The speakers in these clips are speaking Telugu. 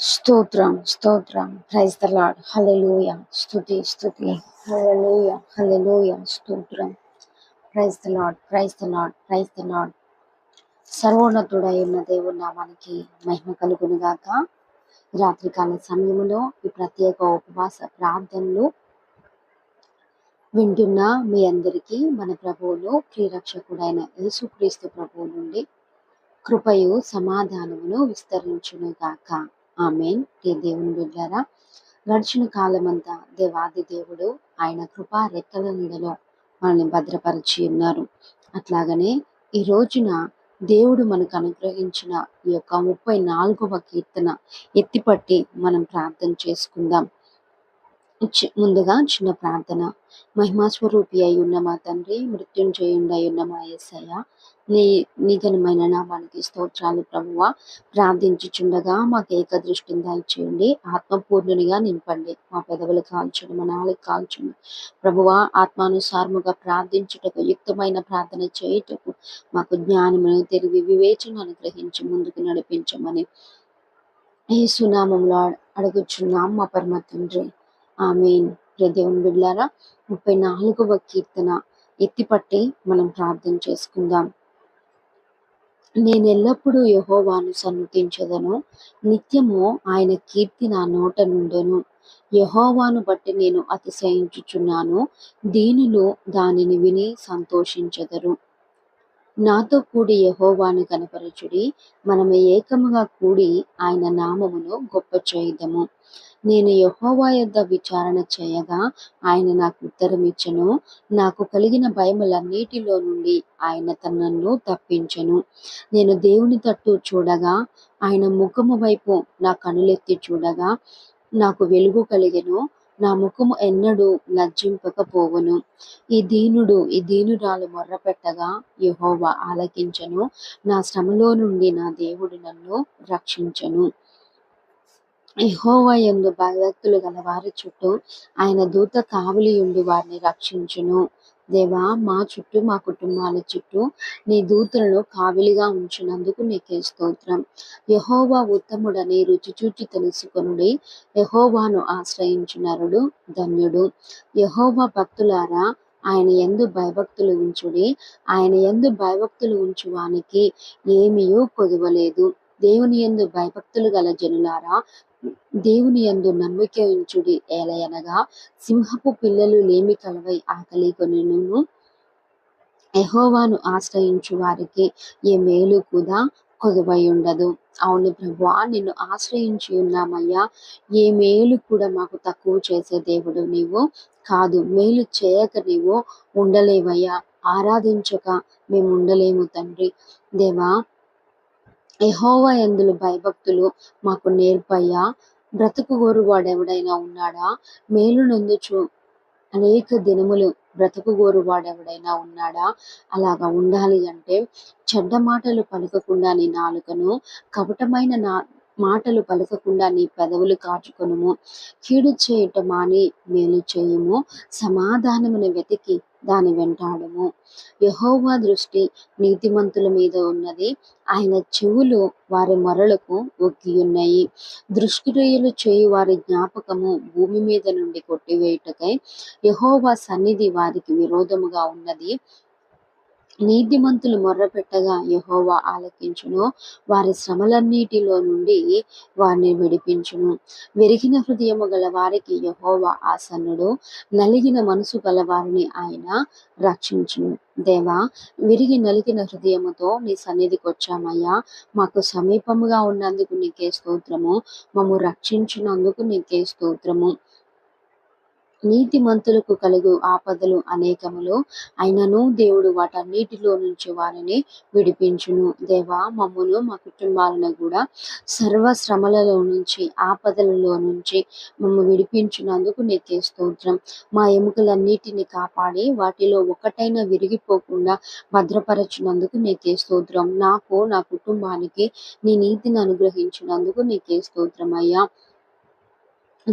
స్తోత్రం స్తోత్రం. ప్రైజ్ ద లాడ్ హలెలూయ స్తుతి స్తుతి. హలెలూయ హలెలూయ స్తోత్రం. Praise the lord praise the lord praise the lord సర్వోన్నతుడై ఉన్న దేవుడి నామానికి మహిమ కలుగును గాక. రాత్రికాల సమయంలో ఈ ప్రత్యేక ఉపవాస ప్రార్థనలు వింటున్న మీ అందరికీ మన ప్రభువులు ప్రియరక్షకుడైన యేసుక్రీస్తు ప్రభువు నుండి కృపయు సమాధానమును విస్తరించును గాక. ఆమెన్. ఏ దేవుని బిడ్డారా గడిచిన కాలమంతా దేవాది దేవుడు ఆయన కృపా రెక్కల నీడలో మనల్ని భద్రపరిచి ఉన్నారు. అట్లాగనే ఈ రోజున దేవుడు మనకు అనుగ్రహించిన ఈ యొక్క ముప్పై నాలుగవ కీర్తన ఎత్తిపట్టి మనం ప్రార్థన చేసుకుందాం. ముందుగా చిన్న ప్రార్థన. మహిమాస్వరూపి అయి ఉన్న మా తండ్రి మృత్యుంజయుండి అయి ఉన్న మా యేసయ్య నీ నిఘనమైన నామానికి స్తోత్రాలు ప్రభువ. ప్రార్థించుచుండగా మాకు ఏక దాల్చేయండి ఆత్మపూర్ణునిగా నింపండి. మా పెదవులు కాల్చండి మా నాలుగు కాల్చండి ప్రభువ ఆత్మానుసారముగా ప్రార్థించుటకు యుక్తమైన ప్రార్థన చేయుటకు మాకు జ్ఞానమును తెలివి వివేచన అనుగ్రహించి ముందుకు నడిపించమని ఈ సునామంలో అడుగుచున్నాం మా పరమ తండ్రి. ఆమెన్. ప్రియ దేవుని బిడ్డారా ముప్పై నాలుగవ కీర్తన ఎత్తిపట్టి మనం ప్రార్థన చేసుకుందాం. నేను ఎల్లప్పుడూ యహోవాను సన్నుతించదను నిత్యము ఆయన కీర్తి నా నోట నుండెను. యహోవాను బట్టి నేను అతిశయించుచున్నాను దీనిలో దానిని విని సంతోషించదరు. నాతో కూడి యహోవాను కనపరచుడి మనము ఏకముగా కూడి ఆయన నామమును గొప్ప చేయుదము. నేను యహోవా యొద్ద విచారణ చేయగా ఆయన నాకు ఉత్తరం ఇచ్చను నాకు కలిగిన భయములన్నిటిలో నుండి ఆయన తనను తప్పించను. నేను దేవుని తట్టు చూడగా ఆయన ముఖము వైపు నా కనులెత్తి చూడగా నాకు వెలుగు కలిగెను నా ముఖము ఎన్నడూ లజ్జింపకపోవును. ఈ దీనుడు ఈ దీనురాలు మొర్రపెట్టగా యహోవా ఆలకించెను నా శ్రమలో నుండి నా దేవుడు నన్ను రక్షించను. యెహోవా యందు భయభక్తులు గల వారి చుట్టూ ఆయన దూత కావలి ఉండి వారిని రక్షించును. దేవా మా చుట్టూ మా కుటుంబాల చుట్టూ నీ దూతలను కావిలిగా ఉంచినందుకు నీకే స్తోత్రం. యహోవా ఉత్తముడని రుచి చూచి తెలుసుకొనుడి యహోవాను ఆశ్రయించినరుడు ధన్యుడు. యహోవా భక్తులారా ఆయన ఎందు భయభక్తులు ఉంచుడి ఆయన ఎందు భయభక్తులు ఉంచువానికి ఏమీయూ కొదవలేదు దేవుని యందు భయభక్తులు గల జనులారా దేవుని యందు నమ్మిక ఉంచుడి ఏలయనగా సింహపు పిల్లలు లేమి కలవై ఆకలి కొనును. ఎహోవాను ఆశ్రయించు వారికి ఏ మేలు కూడా కొదువై ఉండదు. అవును ప్రభువా నిన్ను ఆశ్రయించి ఉన్నామయ్యా. ఏ మేలు కూడా మాకు తక్కువ చేసే దేవుడు నీవు కాదు. మేలు చేయక నీవు ఉండలేవయ్యా. ఆరాధించక మేము ఉండలేము తండ్రి. దేవా యెహోవా ఎందులు భయభక్తులు మాకు నేర్పయ్యా. బ్రతుకు గోరువాడెవడైనా ఉన్నాడా? మేలు నొందుచు అనేక దినములు బ్రతుకు గోరు వాడెవడైనా ఉన్నాడా? అలాగా ఉండాలి అంటే చెడ్డ మాటలు పలకకుండా నీ నాలుకను కపటమైన నా మాటలు పలకకుండా నీ పెదవులు కాచుకొనుము. కీడు చేయట మాని మేలు చేయుము. సమాధానమును వెతికి దాని వెంటాడము. యహోవా దృష్టి నీతిమంతుల మీద ఉన్నది. ఆయన చెవులు వారి మొరలకు ఒక్కి ఉన్నాయి దృష్టిక్రియలు చేయు వారి జ్ఞాపకము భూమి మీద నుండి కొట్టివేయుటకై యహోవా సన్నిధి వారికి విరోధముగా ఉన్నది. నీతిమంతులు మొర్రపెట్టగా యహోవా ఆలకించును. వారి శ్రమలన్నిటిలో నుండి వారిని విడిపించును. విరిగిన హృదయము గల వారికి యహోవా ఆసన్నుడు. నలిగిన మనసు గల వారిని ఆయన రక్షించును. దేవా విరిగి నలిగిన హృదయముతో నీ సన్నిధికి వచ్చామయ్యా మాకు సమీపముగా ఉన్నందుకు నీకే స్తోత్రము. మమ్ము రక్షించినందుకు నీకే స్తోత్రము. నీతిమంతులకు కలుగు ఆపదలు అనేకములు. అయినను దేవుడు వాటన్నిటిలో నుంచి వారిని విడిపించును. దేవా మమ్మను మా కుటుంబాలను కూడా సర్వ శ్రమలలో నుంచి ఆపదలలో నుంచి మమ్మ విడిపించినందుకు నీకే స్తోత్రం. మా ఎముకలన్నిటిని కాపాడి వాటిలో ఒకటైనా విరిగిపోకుండా భద్రపరచినందుకు నీకే స్తోత్రం. నాకు నా కుటుంబానికి నీ నీతిని అనుగ్రహించినందుకు నీకే స్తోత్రం అయ్యా.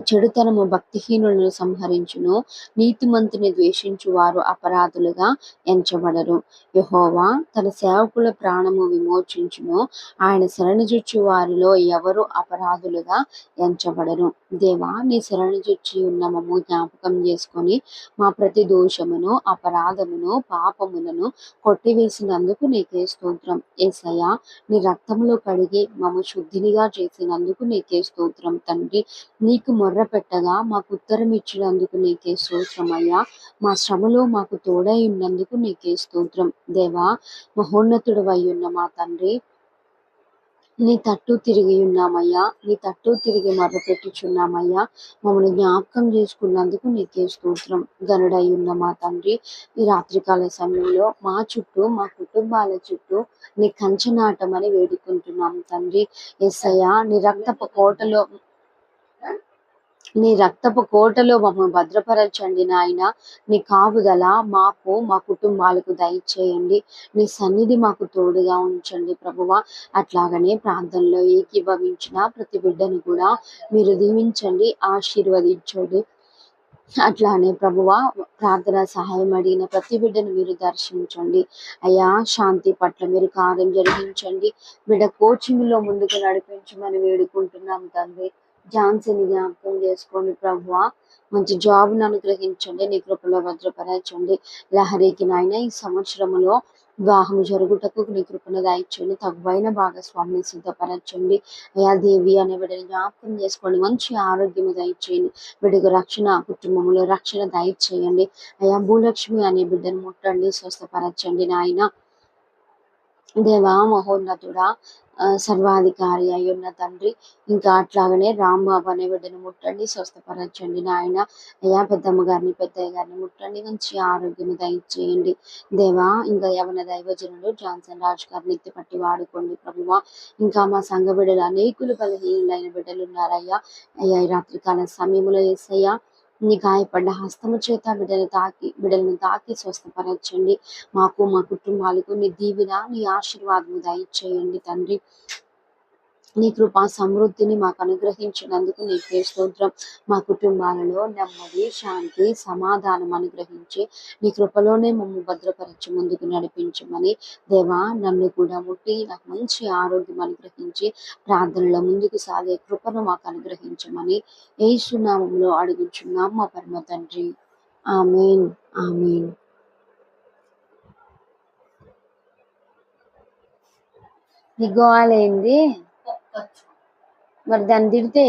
చెడుతనము భక్తిహీనులను సంహరించును నీతిమంతుని ద్వేషించు వారు అపరాధులుగా ఎంచబడరు. యహోవా తన సేవకుల ప్రాణము విమోచించును ఆయన శరణుజుచ్చు వారిలో ఎవరు అపరాధులుగా ఎంచబడరు. దేవా నీ శరణుజుచ్చి ఉన్న మమ్ము జ్ఞాపకం చేసుకొని మా ప్రతి దోషమును అపరాధమును పాపములను కొట్టివేసినందుకు నీకే స్తోత్రం. ఏసయ్య నీ రక్తములో కడిగి మమ్మ శుద్ధినిగా చేసినందుకు నీకే స్తోత్రం. తండ్రి నీకు మొర్ర పెట్టగా మాకు ఉత్తరం ఇచ్చినందుకు నీకే స్తోత్రమయ్యా మా శ్రమలో మాకు తోడై ఉన్నందుకు నీకే స్తోత్రం. దేవా మహోన్నతుడు ఉన్న మా తండ్రి నీ తట్టు తిరిగి ఉన్నామయ్యా. నీ తట్టు తిరిగి మర్ర పెట్టుచున్నామయ్యా. మమ్మల్ని జ్ఞాపకం చేసుకున్నందుకు నీకే స్తోత్రం. గనుడై ఉన్న మా తండ్రి ఈ రాత్రికాల సమయంలో మా చుట్టూ మా కుటుంబాల చుట్టూ నీ కంచనాటమని వేడుకుంటున్నాం తండ్రి. ఎస్సయ్యా నీ రక్తపు కోటలో నీ రక్తపు కోటలో మమ్మల్ని భద్రపరచండి నాయన. నీ కాపుదల మాకు మా కుటుంబాలకు దయచేయండి నీ సన్నిధి మాకు తోడుగా ఉంచండి ప్రభువ. అట్లాగనే ప్రాంతంలో ఏకీభవించిన ప్రతి బిడ్డను కూడా మీరు దీవించండి ఆశీర్వదించండి. అట్లానే ప్రభువ ప్రార్థన సహాయం అడిగిన ప్రతి బిడ్డను మీరు దర్శించండి. అయ్యా శాంతి పట్ల మీరు కార్యం జరిగించండి. బిడ్డ కోచింగ్లో ముందుకు నడిపించమని వేడుకుంటున్నాం తండ్రి. ఝాన్సీని జ్ఞాపకం చేసుకోండి ప్రభువ. మంచి జాబ్ను అనుగ్రహించండి. నీ కృపలో భద్రపరచండి. లహరికి నాయన ఈ సంవత్సరంలో వివాహం జరుగుటకు నీ కృపను దాయించండి తగువైన భాగస్వామిని సిద్ధపరచండి. అయా దేవి అనే బిడ్డని జ్ఞాపకం చేసుకోండి. మంచి ఆరోగ్యం దయచేయండి. బిడ్డకు రక్షణ కుటుంబంలో రక్షణ దయచేయండి. అయా భూలక్ష్మి అనే బిడ్డను ముట్టండి స్వస్థపరచండి నాయన. దేవా మహోన్నతుడా సర్వాధికారి అయి ఉన్న తండ్రి. ఇంకా అట్లాగనే రాంబాబు అనే బిడ్డను ముట్టండి స్వస్థపరచండి నాయన. అయ్యా పెద్దమ్మ గారిని పెద్దయ్య గారిని ముట్టండి మంచి ఆరోగ్యం దయచేయండి. దేవా ఇంకా యవన దైవజనుడు జాన్సన్ రాజ్ గారిని ఎత్తిపట్టి వాడుకోండి ప్రభువ. ఇంకా మా సంఘ బిడ్డలు అనేకులు బలహీనులైన బిడ్డలు ఉన్నారయ్యా. అయ్యా ఈ రాత్రికాల సమయంలో వేసయ్యా నీ గాయపడ్డ హస్తము చేత బిడ్డలు తాకి బిడ్డలను తాకి స్వస్థపరచండి. మాకు మా కుటుంబాలకు నీ దీవిన నీ ఆశీర్వాదము దయచేయండి తండ్రి. నీ కృపా సమృద్ధిని మాకు అనుగ్రహించినందుకు నీకే స్తోత్రం. మా కుటుంబాలలో నెమ్మది శాంతి సమాధానం అనుగ్రహించి నీ కృపలోనే మమ్మ భద్రపరిచి ముందుకు నడిపించమని దేవా నన్ను కూడా ముట్టి నాకు మంచి ఆరోగ్యం అనుగ్రహించి ప్రార్థనలో ముందుకు సాగే కృపను మాకు అనుగ్రహించమని ఏసునామంలో అడుగుచున్నాం మా పరమ తండ్రి. ఆమెన్. ఆమెన్. నీ గోవాలైంది మరి దాన్ని తిడితే